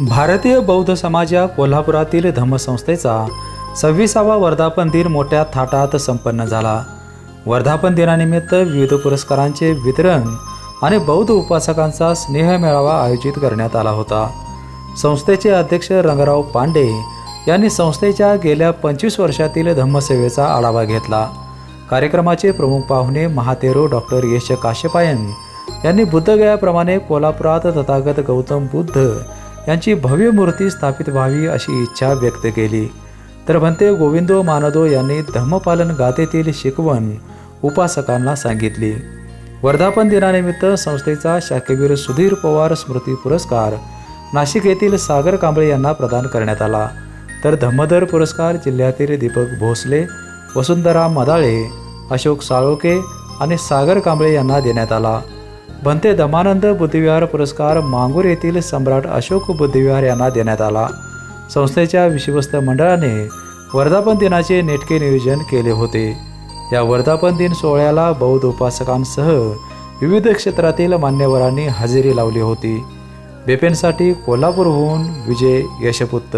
भारतीय बौद्ध समाज या कोल्हापुरातील धम्मसंस्थेचा सव्वीसावा वर्धापन दिन मोठ्या थाटात संपन्न झाला. वर्धापन दिनानिमित्त विविध पुरस्कारांचे वितरण आणि बौद्ध उपासकांचा स्नेह मेळावा आयोजित करण्यात आला होता. संस्थेचे अध्यक्ष रंगराव पांडे यांनी संस्थेच्या गेल्या पंचवीस वर्षातील धम्मसेवेचा आढावा घेतला. कार्यक्रमाचे प्रमुख पाहुणे महातेरो डॉक्टर यश काश्यपायन यांनी बुद्धगयाप्रमाणे कोल्हापुरात तथागत गौतम बुद्ध यांची भव्य मूर्ती स्थापित व्हावी अशी इच्छा व्यक्त केली. तर भंते गोविंदो मानदो यांनी धम्मपालन गाथेतील शिकवण उपासकांना सांगितली. वर्धापन दिनानिमित्त संस्थेचा शाखेवीर सुधीर पवार स्मृती पुरस्कार नाशिक येथील सागर कांबळे यांना प्रदान करण्यात आला. तर धम्मधर पुरस्कार जिल्ह्यातील दीपक भोसले वसुंधरा मदाळे अशोक साळोके आणि सागर कांबळे यांना देण्यात आला. भंते दमानंद बुद्धिविहार पुरस्कार मांगूर येथील सम्राट अशोक बुद्धिविहार यांना देण्यात आला. संस्थेच्या विश्वस्त मंडळाने वर्धापन दिनाचे नेटके नियोजन केले होते. या वर्धापन दिन सोहळ्याला बौद्ध उपासकांसह विविध क्षेत्रातील मान्यवरांनी हजेरी लावली होती. बेपेनसाठी कोल्हापूरहून विजय यशपुत्त